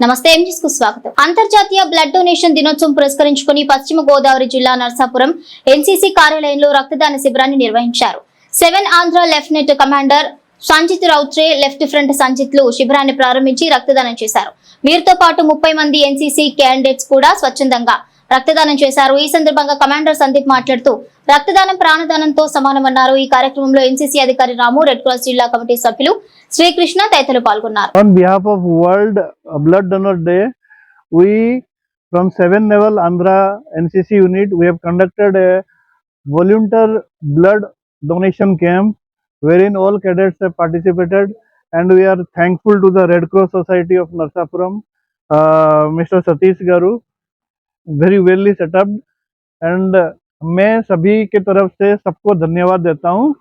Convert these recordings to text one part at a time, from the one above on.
నమస్తే ఎంజీస్కు స్వాగతం. అంతర్జాతీయ బ్లడ్ డొనేషన్ దినోత్సవం పురస్కరించుకుని పశ్చిమ గోదావరి జిల్లా నర్సాపురం ఎన్సీసీ కార్యాలయంలో రక్తదాన శిబిరాన్ని నిర్వహించారు. Seven Andhra lieutenant commander Sanjit Routray left ఫ్రంట్ సంజిత్లు శిబిరాన్ని ప్రారంభించి రక్తదానం చేశారు. వీరితో పాటు ముప్పై మంది ఎన్సీసీ క్యాండిడేట్స్ కూడా స్వచ్ఛందంగా రక్తదానం చేశారు ఈ సందర్భంగా కమాండర్ సందీప్ మాట్లాడుతూ రక్తదానం ప్రాణదానంతో సమానమన్నారు ఈ కార్యక్రమంలో ఎన్సీసీ అధికారి రాము రెడ్ క్రాస్ జిల్లా కమిటీ సభ్యులు శ్రీకృష్ణ తదితరులు పాల్గొన్నారు On behalf of World Blood Donor Day, we from 7 level Andhra NCC unit, we have conducted a volunteer blood donation camp wherein all cadets have participated and we are thankful to the Red Cross Society of Narsapuram, uh, Mr. Satish Garu, very well set up and मैं सभी के तरफ से सबको धन्यवाद देता हूँ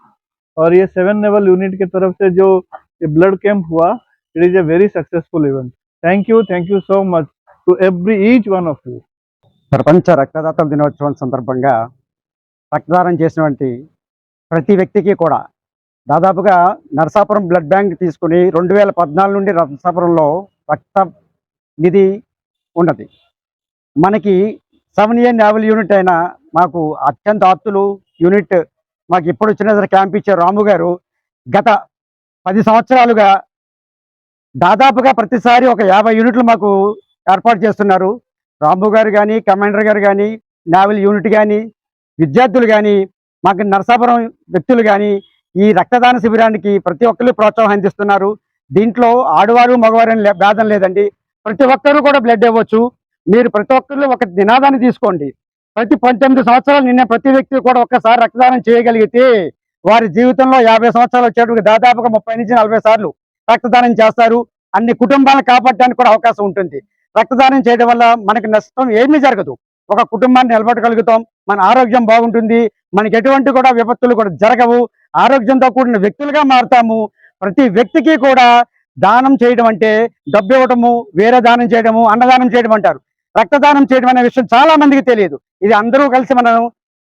और ये सेवन नेवल यूनिट की तरफ से जो ये ब्लड कैंप हुआ it is a very successful event thank you thank you so much to every each one of you ప్రపంచ రక్తదాతల దినోత్సవం సందర్భంగా రక్తదానం చేసినటువంటి ప్రతి వ్యక్తికి కూడా దాదాపుగా నరసాపురం బ్లడ్ బ్యాంక్ తీసుకుని రెండు వేల పద్నాలుగు నుండి నరసాపురంలో రక్త నిధి ఉన్నది మనకి సెవెన్ ఇయర్ నావల్ యూనిట్ అయిన మాకు అత్యంత ఆప్తులు యూనిట్ మాకు ఇప్పుడు వచ్చిన క్యాంప్ ఇచ్చే రాము గారు. గత పది సంవత్సరాలుగా దాదాపుగా ప్రతిసారి ఒక యాభై యూనిట్లు మాకు ఏర్పాటు చేస్తున్నారు. రాంబు గారు కానీ కమాండర్ గారు కానీ నావల్ యూనిట్ కానీ విద్యార్థులు కానీ మాకు నరసాపురం వ్యక్తులు కానీ ఈ రక్తదాన శిబిరానికి ప్రతి ఒక్కరు ప్రోత్సాహం అందిస్తున్నారు. దీంట్లో ఆడవారు మగవారు అని భేదం లేదండి. ప్రతి ఒక్కరూ కూడా బ్లడ్ ఇవ్వచ్చు. మీరు ప్రతి ఒక్కరు ఒక నినాదాన్ని తీసుకోండి. ప్రతి పంతొమ్మిది సంవత్సరాలు నిన్న ప్రతి వ్యక్తి కూడా ఒక్కసారి రక్తదానం చేయగలిగితే వారి జీవితంలో యాభై సంవత్సరాలు వచ్చేటప్పుడు దాదాపుగా ముప్పై నుంచి నలభై సార్లు రక్తదానం చేస్తారు. అన్ని కుటుంబాలను కాపాడడానికి కూడా అవకాశం ఉంటుంది. రక్తదానం చేయడం వల్ల మనకి నష్టం ఏమీ జరగదు. ఒక కుటుంబాన్ని నిలబెట్టగలుగుతాం. మన ఆరోగ్యం బాగుంటుంది. మనకి ఎటువంటి కూడా విపత్తులు కూడా జరగవు. ఆరోగ్యంతో కూడిన వ్యక్తులుగా మారుతాము. ప్రతి వ్యక్తికి కూడా దానం చేయడం అంటే డబ్బు ఇవ్వటము వేరే దానం చేయడము అన్నదానం చేయడం అంటారు. రక్తదానం చేయడం అనే విషయం చాలా మందికి తెలియదు. ఇది అందరూ కలిసి మనం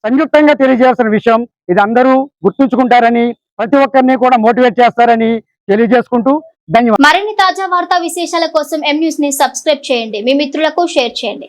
సంయుక్తంగా తెలియజేయాల్సిన విషయం. ఇది అందరూ గుర్తుంచుకుంటారని ప్రతి ఒక్కరిని కూడా మోటివేట్ చేస్తారని తెలియజేసుకుంటూ ధన్యవాదాలు. మరిన్ని తాజా వార్తా విశేషాల కోసం ఎం న్యూస్ని సబ్స్క్రైబ్ చేయండి. మీ మిత్రులకు షేర్ చేయండి.